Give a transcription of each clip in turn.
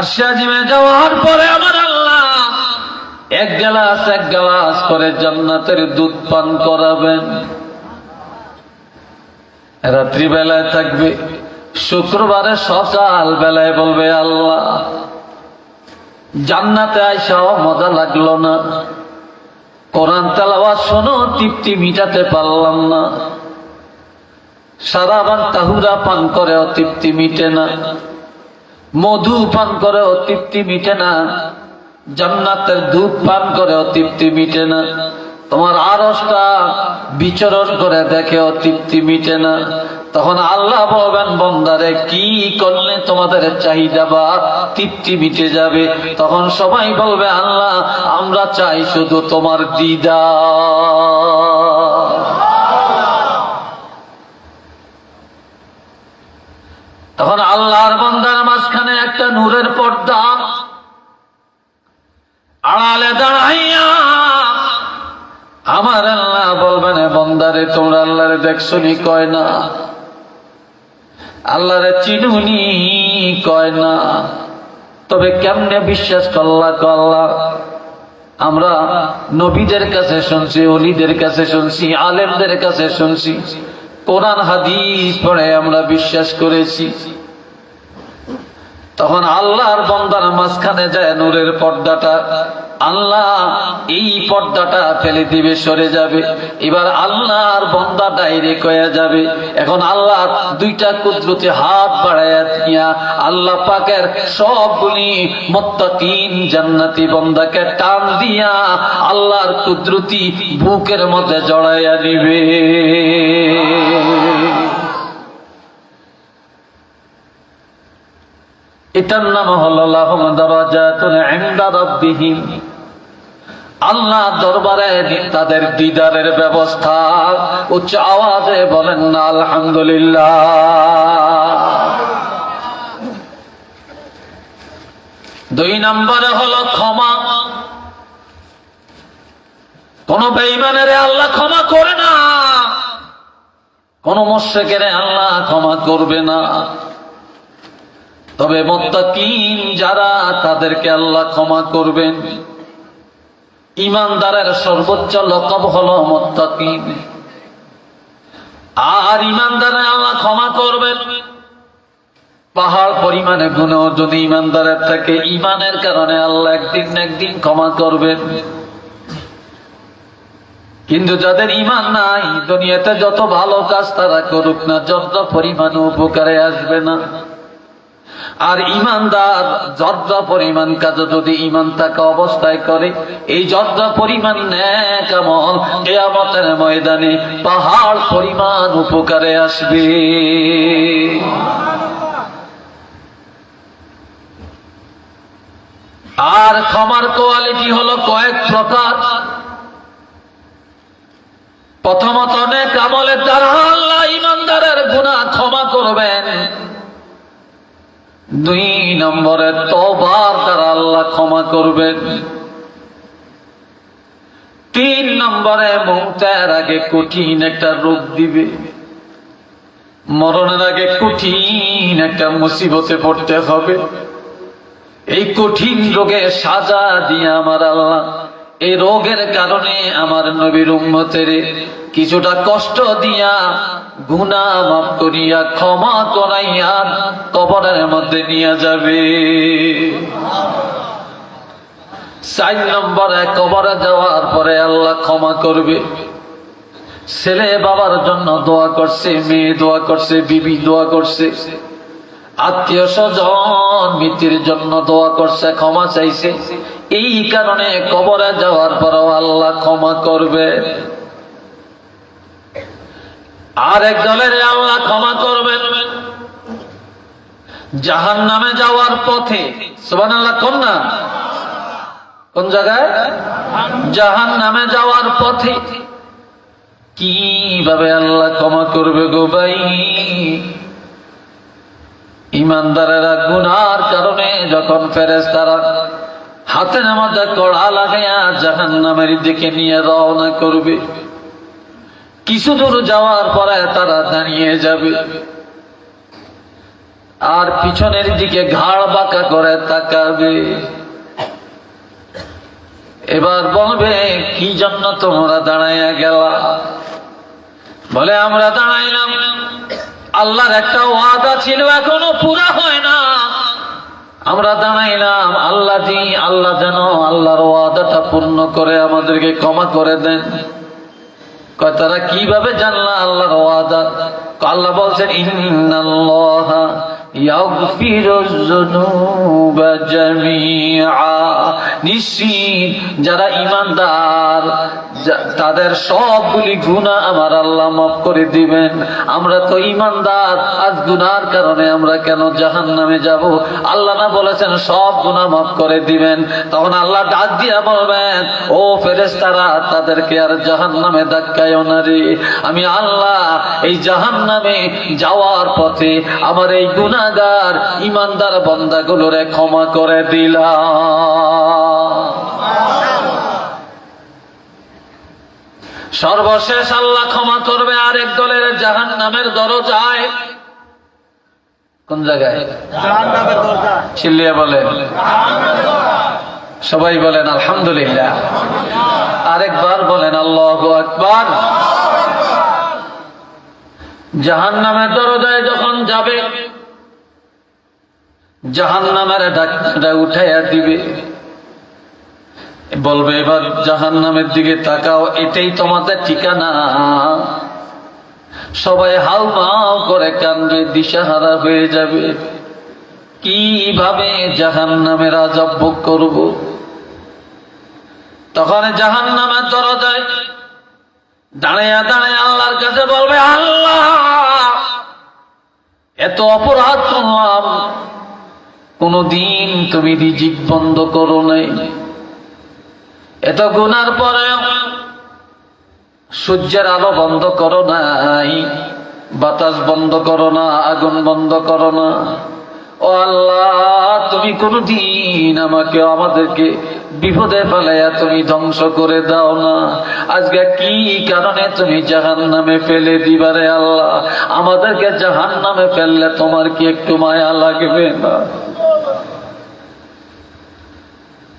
আশাজিমে যাওয়ার পরে আমার আল্লাহ এক গ্লাস এক গ্লাস করে জান্নাতের দুধ পান করাবেন। রাত্রিবেলায় থাকবে, শুক্রবারে সকাল বেলায় বলবে, আল্লাহ, জান্নাতে আইসাও মজা লাগল না। কোরআন তেলাওয়াত শোনো, তৃপ্তি মিটাতে পারলাম না। সারা বান তাহুরা পান করে অতৃপ্তি মিটে না। মধু পান করে তৃপ্তি মিটে না। জান্নাতের দুধ পান করে তৃপ্তি মিটে না। তোমার আরসটা বিচরণ করে দেখে তৃপ্তি মিটে না। তখন আল্লাহ বলবেন, বন্দারে, কি করলে তোমাদের চাহিদা বা তৃপ্তি মিটে যাবে? তখন সবাই বলবে, আল্লাহ, আমরা চাই শুধু তোমার দিদা তখন আল্লাহর বন্দার একটা নূরের পর্দা। আড়ালে দাঁড়াইয়া আমার আল্লাহ বলবেন বন্দারে, তোমরা আল্লাহরে দেখছনি, কয় না। আল্লাহরে চিনুনি, কয় না। তবে কেমনে বিশ্বাস করলা কল্লা আমরা নবীদের কাছে শুনছি, অলিদের কাছে শুনছি, আলেমদের কাছে শুনছি। কোরআন, হাদিস পড়ে আমরা বিশ্বাস করেছি। তখন আল্লাহর বন্দার মাঝখানে যায় নূরের পর্দাটা। আল্লাহ এই পর্দাটা ফেলে দিবে, সরে যাবে। এবার আল্লাহর বন্দা ডাইরেক্ট হয়ে যাবে। এখন আল্লাহ দুইটা কুদরতি হাত বাড়াইয়া আল্লাহ পাকের সবগুলি মত্তাকিন জান্নাতি বন্দাকে টান দিয়া আল্লাহর কুদরতি বুকের মধ্যে জড়াইয়া নিবে। এটার নাম হলো আল্লাহ দরবারে তাদের দিদারের ব্যবস্থা। উচ্চ আওয়াজে বলেন না আলহামদুলিল্লাহ। দুই নম্বরে হলো ক্ষমা। কোন বেইমানের আল্লাহ ক্ষমা করে না। কোন মোশেকের আল্লাহ ক্ষমা করবে না। তবে মোত্তাকিন যারা, তাদেরকে আল্লাহ ক্ষমা করবেন। ইমানদারের সর্বোচ্চ লকব হলো মোত্তাকিন। আর ইমানদারে আল্লাহ ক্ষমা করবেন। পাহাড় পরিমাণে গুণেও যদি ইমানদারের থাকে ইমানের কারণে আল্লাহ একদিন একদিন ক্ষমা করবেন। কিন্তু যাদের ইমান নাই, দুনিয়াতে যত ভালো কাজ তারা করুক না, যত পরিমাণ উপকারে আসবে না। আর ইমানদার যদ্র পরিমাণ কাজ যদি ইমান থাকা অবস্থায় করে, এই যদ্র পরিমাণ কেমন কেয়ামতের ময়দানে পাহাড় পরিমাণ উপকারে আসবে। আর ক্ষমার কোয়ালিটি হলো কয়েক প্রকার। প্রথমত অনেক আমলের দ্বারা আল্লাহ ইমানদারের গুণা ক্ষমা করবেন। দুই নম্বরে তবার দ্বারা আল্লাহ ক্ষমা করবেন তিন নম্বরে মমতার আগে কঠিন একটা রোগ দিবে। মরণের আগে কঠিন একটা মুসিবতে পড়তে হবে। এই কঠিন রোগে সাজা দিয়ে আমার আল্লাহ, এই রোগের কারণে আমার নবীর উম্মতের কিছুটা কষ্ট দিয়া গুনা মাফ করিয়া, ক্ষমা করাইয়া কবরের মধ্যে নিয়ে যাবে। চার নম্বরে কবরে যাওয়ার পরে আল্লাহ ক্ষমা করবে। ছেলে বাবার জন্য দোয়া করছে, মেয়ে দোয়া করছে, বিবি দোয়া করছে। আত্মীয় স্বজন মৃত্যুর জন্য দোয়া করছে, ক্ষমা চাইছে। এই কারণে কবরে যাওয়ার পরও আল্লাহ ক্ষমা করবে। আর এক দলের আল্লাহ ক্ষমা করবেন। জাহান নামে যাওয়ার পথে সোবান আল্লাহ কোন না? কোন জায়গায়? জাহান নামে যাওয়ার পথে। কীভাবে আল্লাহ ক্ষমা করবে গো ভাই? ইমানদারেরা গুনার কারণে যখন ফেরেস তারা হাতের মধ্যে কড়া লাগাইয়া জাহান নামের দিকে নিয়ে রওনা করবে কিছু দূর যাওয়ার পরে তারা দাঁড়িয়ে যাবে। আর পিছনের দিকে ঘাড় বাঁকা করে তাকাবে। এবার বলবে, কি জন্য তোমরা দাঁড়াইয়া গেলা? বলে, আমরা দাঁড়াইলাম। আল্লাহর একটা ওয়াদা ছিল, এখনও পুরা হয় না। আমরা দাঁড়াইলাম। আল্লাহ জি আল্লাহ যেন আল্লাহর ওয়াদাটা পূর্ণ করে আমাদেরকে ক্ষমা করে দেন। তারা কীভাবে জানলা আল্লাহ আল্লাহ বলছেন ইন্নাল্লাহা যারা ইমানদার তাদের সবগুলি গুনাহ আমার আল্লাহ মাফ করে দিবেন। আমরা তো ঈমানদার, আজ গুনার কারণে আমরা কেন জাহান্নামে যাব? আল্লাহ না বলেছেন সব গুনাহ মাফ করে দিবেন। তখন আল্লাহ ডাক দিয়া বলবেন, ও ফেরেশতারা, তাদেরকে আর জাহান্নামে ধাক্কায় না আমি আল্লাহ এই জাহান্নামে যাওয়ার পথে আমার এই গুনাহগার ইমানদার বান্দাগুলোরে ক্ষমা করে দিলাম। সর্বশেষ আল্লাহ ক্ষমা করবে আরেক দলের জাহান নামের দরজায়। কোন জায়গায়? চিল্লিয়া বলেন। সবাই বলেন আলহামদুলিল্লাহ। আরেকবার বলেন আল্লাহ আকবার। জাহান নামের দরজায় যখন যাবে জাহান নামের ডাক্তারটা উঠাইয়া দিবে। বলবে, এবার জাহান নামের দিকে তাকাও, এটাই তোমাদের ঠিকানা। সবাই হাউ মাউ করে কান্দবে দিশাহারা হয়ে যাবে। কীভাবে জাহান নামের আজব ভোগ করব? তখন জাহান নামের দরজায় দাঁড়াইয়া দাঁড়াইয়া আল্লাহর কাছে বলবে, আল্লাহ, এত অপরাধ করলাম কোনদিন তুমি রিজিক বন্ধ করো নাই। এত গুনার পরে সূর্যের আলো বন্ধ করো নাই, বাতাস বন্ধ করো না, আগুন বন্ধ করো না। ও আল্লাহ, তুমি কোনদিন আমাকে, আমাদেরকে বিপদে ফেলাইয়া তুমি ধ্বংস করে দাও না। আজকে কি কারণে তুমি জাহান নামে ফেলে দিবারে আল্লাহ? আমাদেরকে জাহান নামে ফেললে তোমার কি একটু মায়া লাগবে না?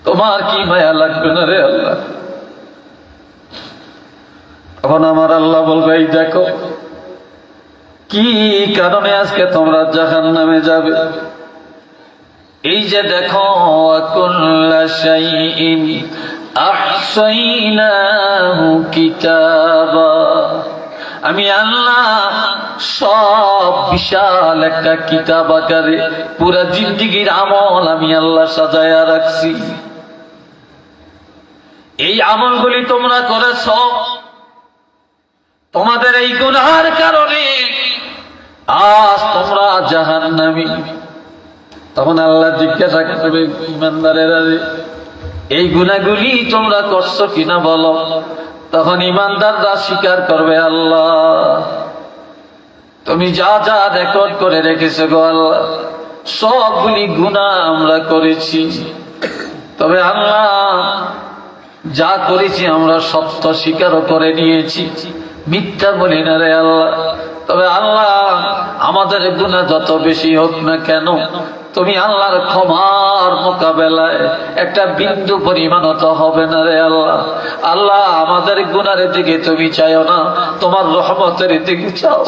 তোমার কি মায়া লাগবে না রে আল্লাহ? তখন আমার আল্লাহ বলবে, এই দেখো, কি কারণে আজকে তোমরা জাহান নামে যাবে? এই যে দেখো আমি আল্লাহ, সব বিশাল একটা কিতাব আকারে পুরা জিন্দিগির আমল আমি আল্লাহ সাজায়া রাখছি। এই আমলগুলি তোমরা করেছ। তোমাদের এই গুনার কারণে আজ তোমরা জাহান নামি তখন আল্লাহ জিজ্ঞাসা করবে, ইমানদারেরা এই গুনাগুলি তোমরা করছ কিনা বলো। তখন ইমানদাররা স্বীকার করবে, আল্লাহ, তুমি যা যা রেকর্ড করে রেখেছো গো আল্লাহ, সবগুলি গুনাহ আমরা করেছি। তবে আল্লাহ যা করেছি আমরা সত্য স্বীকার করে নিয়েছি। মিথ্যা বলি না রে আল্লাহ। তবে আল্লাহ আমাদের গুণা যত বেশি হোক না কেন তুমি আল্লাহর ক্ষমার মোকাবেলায় একটা বিন্দু পরিমাণ তো হবে না রে আল্লাহ। আল্লাহ, আমাদের গুনার দিকে তুমি চাইও না, তোমার রহমতের দিকে চাও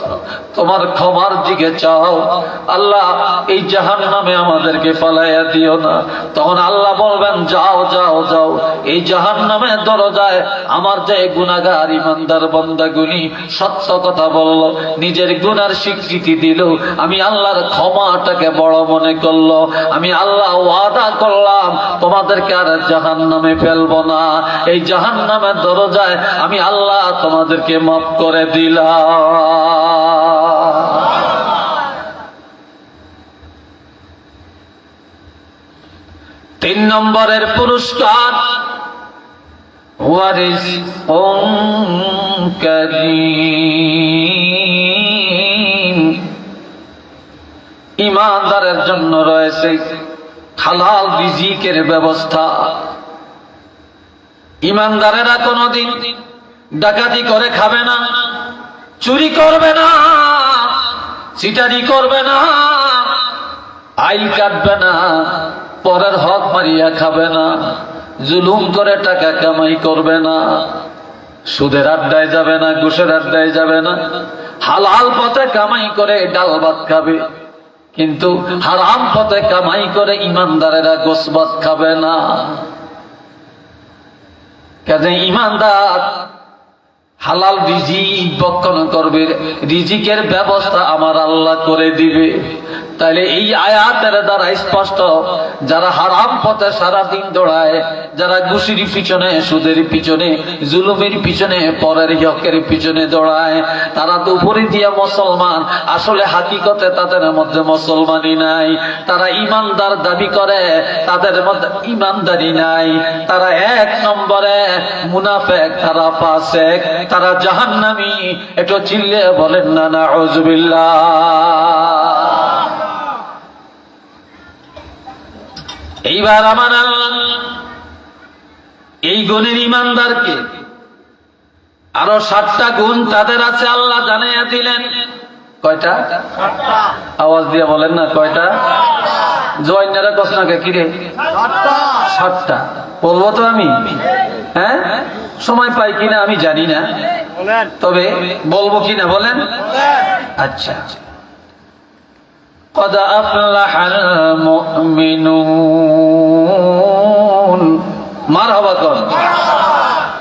তোমার ক্ষমার দিকে চাও। আল্লাহ, এই জাহান নামে আমাদেরকে পালাইয়া দিও না। তখন আল্লাহ বলবেন, যাও যাও যাও। এই জাহান নামে দরজায় আমার যে গুনাগার ইমানদার বন্দাগুলি সত্য কথা বলল, নিজের গুনার স্বীকৃতি দিল। আমি আল্লাহর ক্ষমাটাকে বড় মনে করল আমি আল্লাহ ওয়াদা করলাম, তোমাদেরকে আর জাহান নামে ফেলব না। এই জাহান নামের দরজায় আমি আল্লাহ তোমাদেরকে মাফ করে দিলাম। তিন নম্বরের পুরস্কার, ওয়ারিস করিম। ইমানদারের জন্য রয়েছে হালাল রিজিকের ব্যবস্থা। ইমানদারেরা কোনদিন ডাকাতি করে খাবে না, চুরি করবে না চিটারি করবে না, আইল কাটবে না, পরের হক মারিয়া খাবে না, জুলুম করে টাকা কামাই করবে না, সুদের আড্ডায় যাবে না, ঘুষের আড্ডায় যাবে না, হালাল পথে কামাই করে ডাল ভাত খাবে। কিন্তু হারাম পথে কামাই করে ইমানদারেরা গোসবাদ খাবে না। কাজে ইমানদার হালাল রিজিক বক্ষণ করবে। রিজিকের ব্যবস্থা আমার আল্লাহ করে দিবে। তাহলে এই আয়াতের দ্বারা স্পষ্ট, যারা হারাম পথে সারা দিন দৌড়ায়, যারা ঘুষির পিছনে, সুদের পিছনে, জুলুমের পিছনে, পরের হকের পিছনে দৌড়ায়, তারা তো উপরে দিয়া মুসলমান। আসলে হাকিকতে তাদের মধ্যে মুসলমানই নাই। তারা ইমানদার দাবি করে, তাদের মধ্যে ইমানদারি নাই। তারা এক নম্বরে মুনাফেক, তারা পাশেক তারা জাহান্নামি। একটু চিল্লে বলেন না না হজবিল্লা এইবার আমার এই গুণের ইমানদারকে আরও সাতটা গুণ তাদের আছে আল্লাহ জানাইয়া দিলেন। কয়টা? আওয়াজ দিয়ে বলেন না কয়টা? জয়নারা কসনাকে কিরে? সাতটা। বলব তো আমি। হ্যাঁ? সময় পাই কিনা আমি জানি না তবে বলবো কিনা বলেন আচ্ছা قد أفلح المؤمنون মারহাবা কর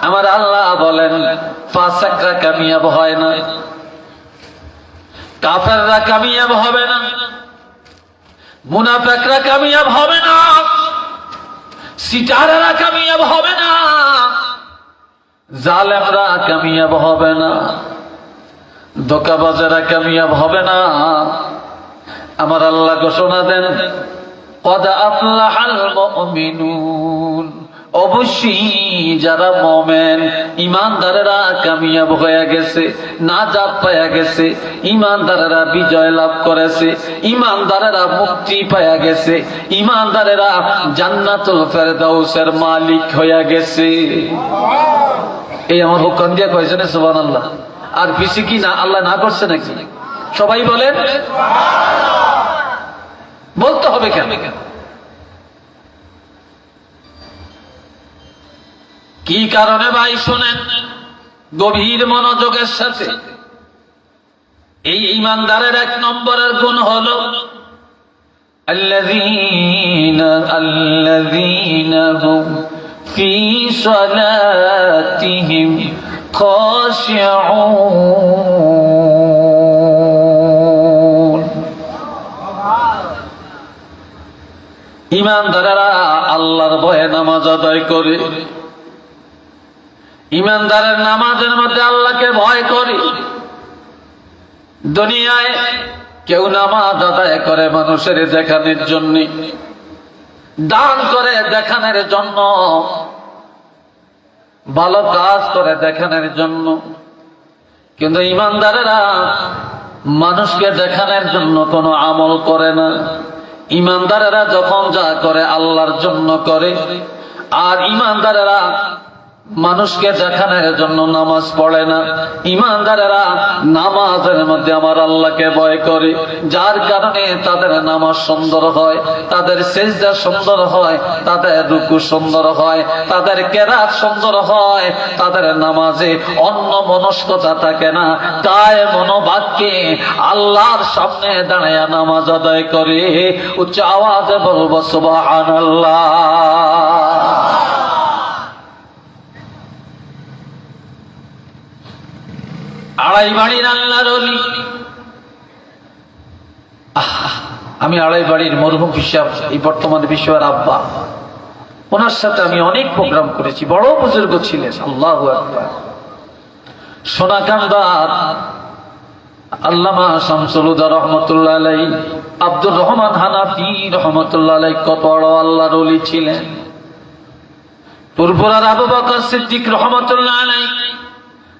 আমার আল্লাহ বলেন ফাসাকরা কামিয়াব হয় না কাফেররা কামিয়াব হবে না মুনাফেকরা কামিয়াব হবে না সিটারেরা কামিয়াব হবে না জালেমরা কামিয়াব হবে না দোকাবাজেরা কামিয়াব হবে না। আমার আল্লাহ ঘোষণা দেন অবশ্যই যারা মমেন ইমানদারেরা কামিয়াব হয়ে গেছে, নাজাত পায়া গেছে ইমানদারেরা বিজয় লাভ করেছে ইমানদারেরা মুক্তি পায়া গেছে ইমানদারেরা জান্নাতুল ফেরদাউসের মালিক হয়ে গেছে। এই আমার বক্ষণ দিয়া কয়েছে না সোহান আল্লাহ আর পিসি কি না, আল্লাহ না করছে একজন সবাই বলেন, বলতে হবে কেন? কি কারণে ভাই শোনেন, গভীর মনোযোগের সাথে? এই ইমানদারের এক নম্বরের গুণ হল আল্লাহ আল্লাহ في صلاتهم خاشعون ইমানদারেরা আল্লাহর ভয়ে নামাজ আদায় করে ইমানদারের নামাজের মধ্যে আল্লাহকে ভয় করে দুনিয়ায় কেউ নামাজ আদায় করে মানুষের দেখানোর জন্য দান করে দেখানোর জন্য, ভালো কাজ করে দেখানোর জন্য। কিন্তু ইমানদারেরা মানুষকে দেখানোর জন্য কোনো আমল করে না। ইমানদারেরা যখন যা করে আল্লাহর জন্য করে, আর ইমানদারেরা মানুষকে দেখানোর জন্য নামাজ পড়ে না, ইমানদারেরা নামাজের মধ্যে আমার আল্লাহকে ভয় করে। যার কারণে তাদের নামাজ সুন্দর হয়, তাদের সেজদা সুন্দর হয়, তাদের রুকু সুন্দর হয়, তাদের কেরাত সুন্দর হয়, তাদের নামাজে অন্য মনস্কতা থাকে না। তাই মনোবাক্যে আল্লাহর সামনে দাঁড়ায় নামাজ আদায় করে। উচ্চ আওয়াজে বলব সুবাহ আল্লাহ আড়াই বাড়ির আল্লাহর অলি। আমি আড়াই বাড়ির মরহুম হিসাব এই বর্তমানে বিশ্বের আব্বা। ওনার সাথে আমি অনেক প্রোগ্রাম করেছি, বড় বুজুর্গ ছিলেন, আল্লাহ সোনাকান্দার আল্লামা শামসুলুদা রহমতুল্লাহ আব্দুর রহমান হানাফি রহমতুল্লাহ কত আল্লাহর অলি ছিলেন। পুরপুরার আবু বকর সিদ্দিক রহমতুল্লাহ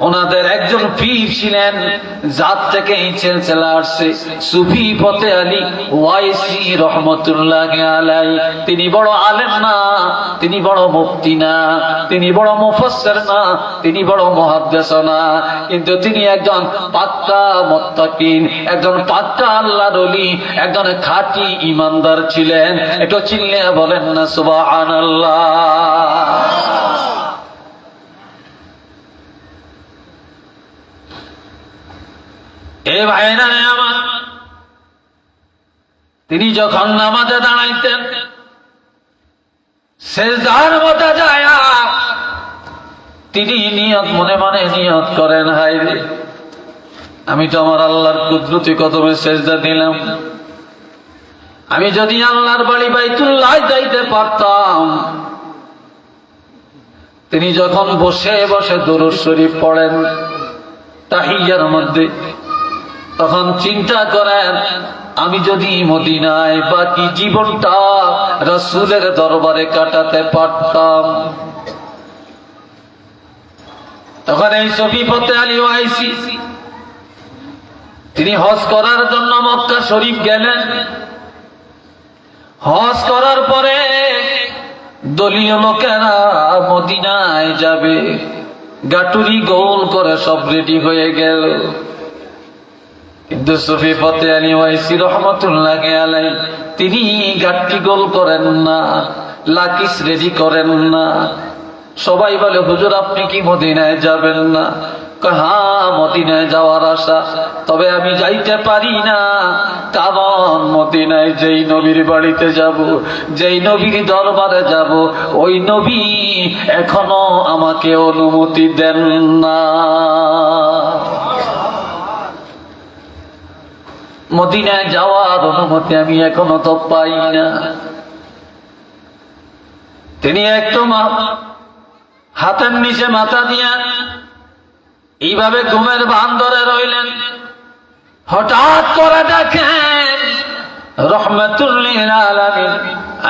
ওনাদের একজন পীর ছিলেন, জাত থেকে এই ছেলছেলা আসছে। সুফি ফতে আলী ওয়াইসি রহমতুল্লাহ আলাই। তিনি বড় আলেম না, তিনি বড় মুফতি না, তিনি বড় মুফাসসির না, তিনি বড় মুহাদ্দিস না। কিন্তু তিনি একজন পাক্কা মুত্তাকিন, একজন পাক্কা আল্লাহ ওলি, একজন খাঁটি ইমানদার ছিলেন। একটু চিনলে বলেন না, সুবহানাল্লাহ। এ ভাইরা আমার তিনি যখন নামাজে দাঁড়াইতেন শেষদার মতো যায় তিনি নিয়ত, মনে মনে নিয়ত করেন হাই রে, আমি তো আমার আল্লাহর কুদরতি কদমে শেষদা দিলাম। আমি যদি আল্লাহর বাড়ি বাইতুল্লাহ যাইতে পারতাম, তিনি যখন বসে বসে দরুদ শরীফ পড়েন, তাহিয়ার মধ্যে তখন চিন্তা করেন, আমি যদি মদিনায় বাকি জীবনটা রসুলের দরবারে কাটাতে পারতাম। তখন এই ছবি পথে আলী ওয়াইসি তিনি হজ করার জন্য মক্কা শরীফ গেলেন। হজ করার পরে দলীয় লোকেরা মদিনায় যাবে গাটুরি গোল করে সব রেডি হয়ে গেল। কিন্তু সুফি ফতে আলী ওয়াইসি রহমতুল্লাহ আলাই তিনি গাট্টি গোল করেন না, লাকিস রেডি করেন না। সবাই বলে, হুজুর, আপনি কি মদিনায় যাবেন না? হ্যাঁ মদিনায় যাওয়ার আশা। তবে আমি যাইতে পারি না। কারণ মদিনায় যেই নবীর বাড়িতে যাব, যেই নবীর দরবারে যাব, ওই নবী এখনও আমাকে অনুমতি দেন না। মদিনায় যাওয়ার অনুমতি আমি এখনও তো পাই না। তিনি একদম হাতের নিচে মাথা দিয়া এইভাবে ঘুমের বান্দরে রইলেন। হঠাৎ করে দেখেন রহমতুল্লিল আলামিন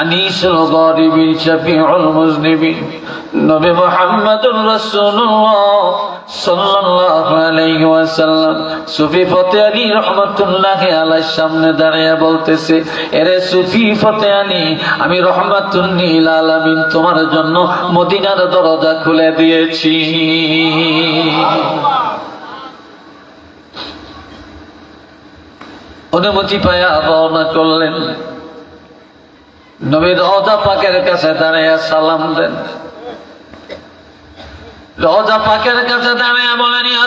আনিসুল গরিবিন, শফিউল মুজনিবিন, নবী মুহাম্মদুর রাসূলুল্লাহ সাল্লাল্লাহু আলাইহি ওয়াসাল্লাম। সুফি ফতে আলী রহমাতুল্লাহ আলাইহির সামনে দাঁড়িয়ে বলতেছে, এরে সুফি ফতে আলী, আমি রহমাতুল্লিল আলামিন তোমার জন্য মদিনার দরজা খুলে দিয়েছি। অনুমতি পায়া রওনা করলেন। নবী রওজা পাকের কাছে দাঁড়িয়ে সালাম দেন। রওজা পাকের কাছে দাঁড়িয়ে বলেন, ইয়া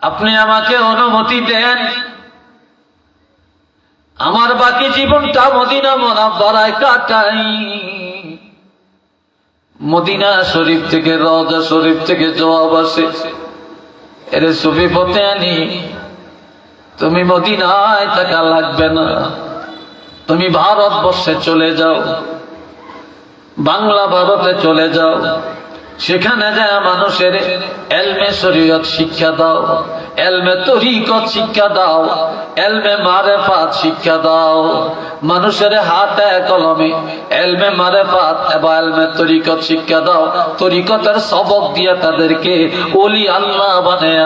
আপনি আমাকে অনুমতি দেন। আমার বাকি জীবনটা মদিনা মোনাব্বরায় কাটাই। মদিনা শরীফ থেকে রজা শরীফ থেকে জবাব আসে। এরে সুফি পথে আনি। তুমি মদিনায় থাকা লাগবে না। তুমি ভারতবর্ষে চলে যাও। বাংলা ভারতে চলে যাও। সেখানে যায় মানুষের এলমে শরীয়ত শিক্ষা দাও। এলমে শিক্ষা দাও, এলমে শিক্ষা দাও। মানুষের এলমে এলমে শিক্ষা দাও। সবক দিয়ে তাদেরকে ওলি আল্লাহ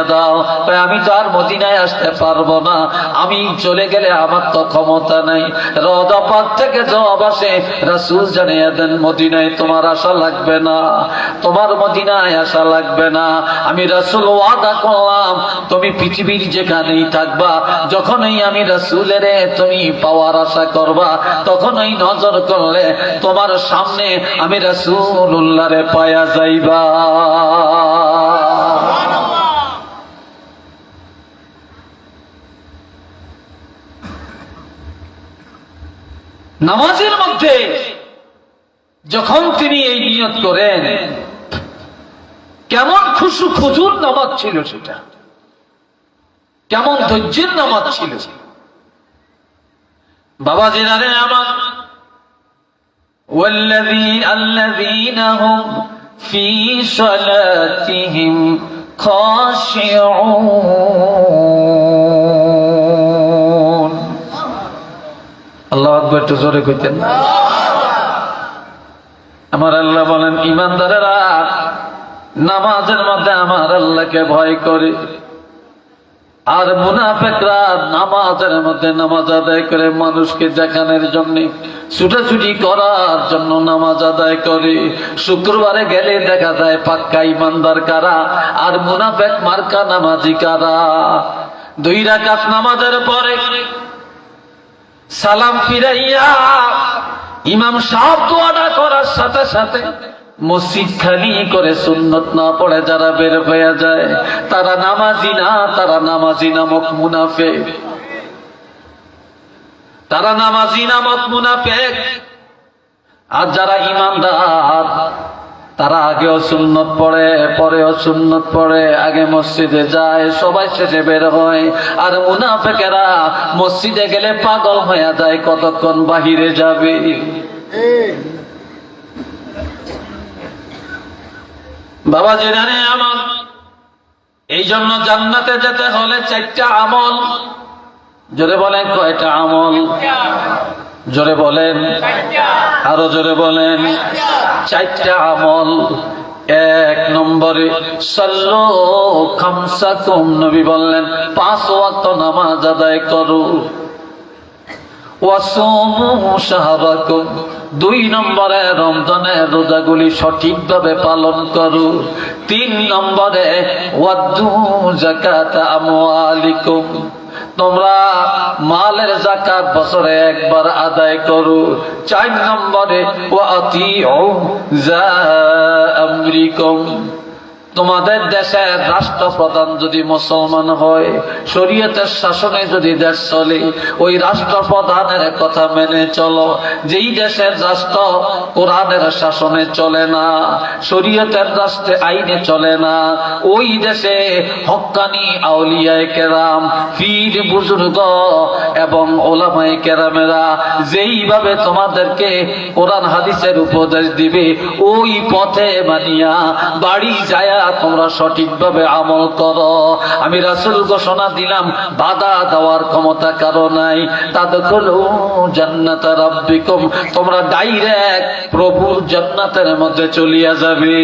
দাও। আমি তো আর মদিনায় আসতে পারব না। আমি চলে গেলে আমার তো ক্ষমতা নাই। রদাপাত থেকে জবাব আসে, রাসুল জানিয়ে দেন, মদিনায় তোমার আশা লাগবে না। তোমার মদিনায় আশা লাগবে না। আমি রাসুল ওয়াদা করলাম তুমি পৃথিবীর যেখানেই থাকবা, যখনই আমি রাসুলের তুমি পাওয়ার আশা করবা, তখনই নজর করলে তোমার সামনে আমি রাসুল উল্লারে পায়া যাইবা। নামাজের মধ্যে যখন তিনি এই নিয়ত করেন, কেমন খুশু খুজুর নামাজ ছিল সেটা? কেমন ধৈর্যের নামাজ ছিল বাবা জেনারে আমার والذي الذين هم في صلاتهم خاشعون আল্লাহ আকবর একটু জোরে কইতেন আমার আল্লাহ বলেন ইমানদারেরা নামাজের মধ্যে আমার আল্লাহকে ভয় করে আর মুনাফেকরা নামাজের মধ্যে নামাজ আদায় করে মানুষকে দেখানোর জন্য, ছুটাছুটি করার জন্য নামাজ আদায় করে। শুক্রবারে গেলে দেখা যায় পাক্কা ইমানদার কারা আর মুনাফেক মার্কা নামাজি কারা। দুই রাকাত নামাজের পরে সালাম ফিরাইয়া ইমাম সাহেব দোয়াটা করার সাথে সাথে মসজিদ খালি করে সুন্নত না পড়ে যারা বের হয়ে যায়, তারা নামাজি না, তারা নামাজি নামক মুনাফে তারা নামাজি নামক মুনাফে আর যারা ইমানদার, তারা আগেও সুন্নত পড়ে, পরেও সুন্নত পড়ে, আগে মসজিদে যায়, সবাই শেষে বের হয়। আর মুনাফেকেরা মসজিদে গেলে পাগল হয়ে যায়, কতক্ষণ বাহিরে যাবে? বাবা জেনারে আমার, এই জন্য জান্নাতে যেতে হলে চারটা আমল। জোরে বলেন কয়টা আমল? জোরে বলেন। আরও জোরে বলেন। চারটা আমল। এক নম্বরে, সাল্লো খামসাকুম, নবী বললেন, পাঁচ ওয়াক্ত নামাজ আদায় করো। দুই নম্বরে রমজানের রোজাগুলি সঠিকভাবে পালন করো। তিন নম্বরে তোমরা মালের জাকাত বছরে একবার আদায় করো। চার নম্বরে যা আমরিকুম। তোমাদের দেশের রাষ্ট্রপ্রধান যদি মুসলমান হয়, শরীয়তের শাসনে যদি দেশ চলে, ওই রাষ্ট্রপ্রধানের কথা মেনে চলো। যেই দেশের রাষ্ট্র কোরআনের শাসনে চলে না, শরীয়তের রাষ্ট্রে আইনে চলে না, ওই দেশে হক্কানি আউলিয়ায় কেরাম, পীর বুজুর্গ এবং ওলামাই কেরামেরা যেইভাবে তোমাদেরকে কোরআন হাদিসের উপদেশ দিবে, ওই পথে মানিয়া বাড়ি যায়া তোমরা সঠিকভাবে আমল করো। আমি রাসুল ঘোষণা দিলাম, বাধা দেওয়ার ক্ষমতা কারও নাই। তাদের তোমরা ডাইরেক্ট প্রভুর জান্নাতের মধ্যে চলিয়া যাবে।